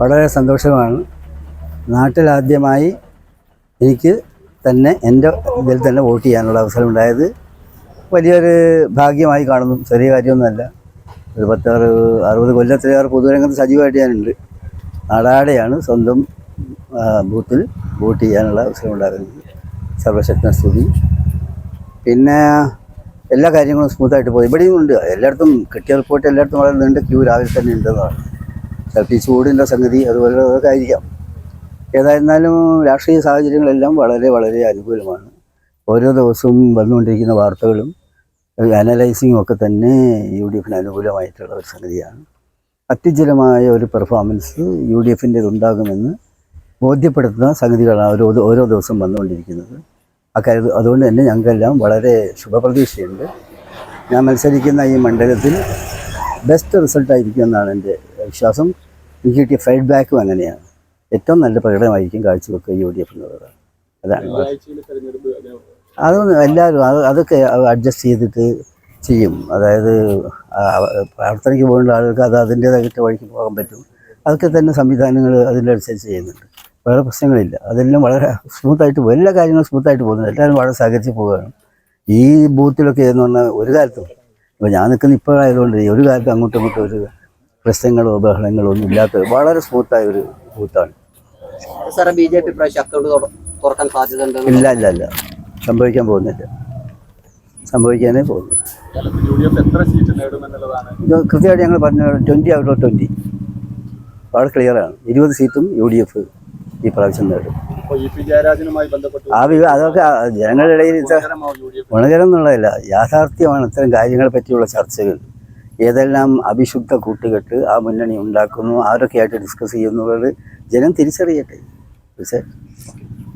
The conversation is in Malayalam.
വളരെ സന്തോഷമാണ്. നാട്ടിലാദ്യമായി എനിക്ക് തന്നെ എന്റെ ഇതിൽ തന്നെ വോട്ട് ചെയ്യാനുള്ള അവസരം ഉണ്ടായത് വലിയൊരു ഭാഗ്യമായി കാണുന്നു. ചെറിയ കാര്യമൊന്നുമല്ല. ഒരു പത്താറ് അറുപത് കൊല്ലത്തിലേറെ പൊതുരംഗത്ത് സജീവമായിട്ട് ഞാനുണ്ട്. നാടാടെയാണ് സ്വന്തം ബൂത്തിൽ വോട്ട് ചെയ്യാനുള്ള അവസരം ഉണ്ടാകുന്നത് സർവശക്തന സ്തുതി. പിന്നെ എല്ലാ കാര്യങ്ങളും സ്മൂത്തായിട്ട് പോയി. ഇവിടെയും ഉണ്ട്. എല്ലായിടത്തും കിട്ടിയ റിപ്പോർട്ട് എല്ലായിടത്തും വളരെ നീണ്ട ക്യൂ രാവിലെ തന്നെ ഉണ്ടെന്നാണ് ചിലപ്പോൾ ഈ ചൂടിന്റെ സംഗതി അതുപോലെ അതൊക്കെ ആയിരിക്കാം. ഏതായിരുന്നാലും രാഷ്ട്രീയ സാഹചര്യങ്ങളെല്ലാം വളരെ വളരെ അനുകൂലമാണ്. ഓരോ ദിവസവും വന്നുകൊണ്ടിരിക്കുന്ന വാർത്തകളും അനലൈസിങ്ങും ഒക്കെ തന്നെ യു ഡി എഫിന് അനുകൂലമായിട്ടുള്ള ഒരു സംഗതിയാണ്. അത്യുജ്വലമായ ഒരു പെർഫോമൻസ് യു ഡി എഫിന്റെ ഉണ്ടാകുമെന്ന് ബോധ്യപ്പെടുത്തുന്ന സംഗതികളാണ് ഓരോ ഓരോ ദിവസം വന്നുകൊണ്ടിരിക്കുന്നത്. അക്കാര്യം അതുകൊണ്ട് തന്നെ ഞങ്ങൾക്കെല്ലാം വളരെ ശുഭപ്രതീക്ഷയുണ്ട്. ഞാൻ മത്സരിക്കുന്ന ഈ മണ്ഡലത്തിൽ ബെസ്റ്റ് റിസൾട്ടായിരിക്കും എന്നാണ് എന്റെ വിശ്വാസം. എനിക്ക് കിട്ടിയ ഫീഡ്ബാക്കും അങ്ങനെയാണ്. ഏറ്റവും നല്ല പ്രകടനമായിരിക്കും കാഴ്ചവെക്കുക യു ഡി എഫ് എന്നുള്ളത്. അതാണ്. അതൊന്നും എല്ലാവരും അത് അതൊക്കെ അഡ്ജസ്റ്റ് ചെയ്തിട്ട് ചെയ്യും. അതായത് പ്രാർത്ഥനയ്ക്ക് പോകേണ്ട ആളുകൾക്ക് അത് അതിന്റേതായിട്ട് വഴിക്ക് പോകാൻ പറ്റും. അതൊക്കെ തന്നെ സംവിധാനങ്ങൾ അതിന്റെ അനുസരിച്ച് ചെയ്യുന്നുണ്ട്. വേറെ പ്രശ്നങ്ങളില്ല. അതെല്ലാം വളരെ സ്മൂത്തായിട്ട് എല്ലാ കാര്യങ്ങളും സ്മൂത്തായിട്ട് പോകുന്നു എല്ലാവരും വളരെ സഹകരിച്ച് പോവുകയാണ്. ഈ ബൂത്തിലൊക്കെ എന്ന് പറഞ്ഞാൽ ഒരു കാലത്തും ഇപ്പോൾ ഞാൻ നിൽക്കുന്ന ഇപ്പോഴായതുകൊണ്ട് ഒരു കാലത്ത് അങ്ങോട്ടും ഇങ്ങോട്ടും ഒരു പ്രശ്നങ്ങളോ ബഹളങ്ങളോ ഒന്നും ഇല്ലാത്ത വളരെ സ്മൂത്തായ ഒരു ബൂത്താണ്. സാറേ ബി ജെ പി തുറക്കാൻ സാധ്യത ഇല്ല ഇല്ല ഇല്ല. സംഭവിക്കാൻ പോകുന്നില്ല. സംഭവിക്കാനേ പോകുന്നു കൃത്യമായിട്ട് ഞങ്ങൾ പറഞ്ഞു ട്വന്റി ഔട്ട് ഓഫ് ട്വന്റി വളരെ ക്ലിയറാണ് ഇരുപത് സീറ്റും യു ഡി എഫ് ഈ പ്രാവശ്യം നേടും ആ വിവ അതൊക്കെ ജനങ്ങളുടെ ഇടയിൽ ഗുണകരം എന്നുള്ളതല്ല യാഥാർത്ഥ്യമാണ് ഇത്തരം കാര്യങ്ങളെ പറ്റിയുള്ള ചർച്ചകൾ. ഏതെല്ലാം അഭിശുദ്ധ കൂട്ടുകെട്ട് ആ മുന്നണി ഉണ്ടാക്കുന്നു ആരൊക്കെയായിട്ട് ഡിസ്കസ് ചെയ്യുന്നത് ജനം തിരിച്ചറിയട്ടെ. തീർച്ചയായിട്ടും